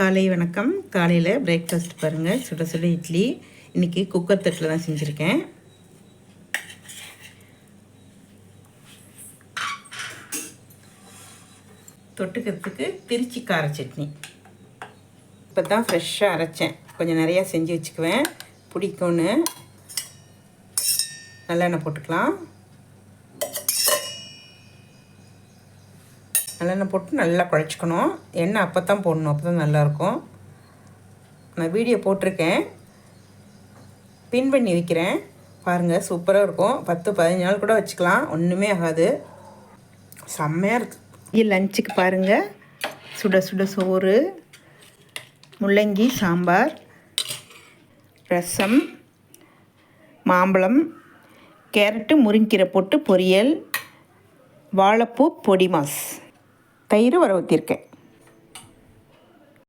காலை வணக்கம். காலையில் பிரேக்ஃபாஸ்ட் பாருங்கள் சுட சுட இட்லி. இன்றைக்கி குக்கர் தட்டில் தான் செஞ்சுருக்கேன். தொட்டுக்கிறதுக்கு திருச்சி கார சட்னி. இப்போ தான் ஃப்ரெஷ்ஷாக அரைச்சேன். கொஞ்சம் நிறையா செஞ்சு வச்சுக்குவேன். பிடிக்கும்னு. நல்லெண்ணெய் போட்டுக்கலாம். நல்லெண்ணெய் போட்டு நல்லா குழச்சிக்கணும். எண்ணெய் அப்போ தான் போடணும் அப்போ தான் நல்லாயிருக்கும். நான் வீடியோ போட்டிருக்கேன். பின் பண்ணி வைக்கிறேன். பாருங்கள் சூப்பராக இருக்கும். பத்து பதினஞ்சு நாள் கூட வச்சுக்கலாம். ஒன்றுமே ஆகாது. செம்மையாக இருக்குது லஞ்சுக்கு பாருங்கள் சுட சுட சோறு முள்ளங்கி சாம்பார் ரசம் மாம்பழம் கேரட்டு முருங்கீரை போட்டு பொரியல் வாழைப்பூ பொடி மாஸ். தயிர் வர ஊற்றிருக்கேன்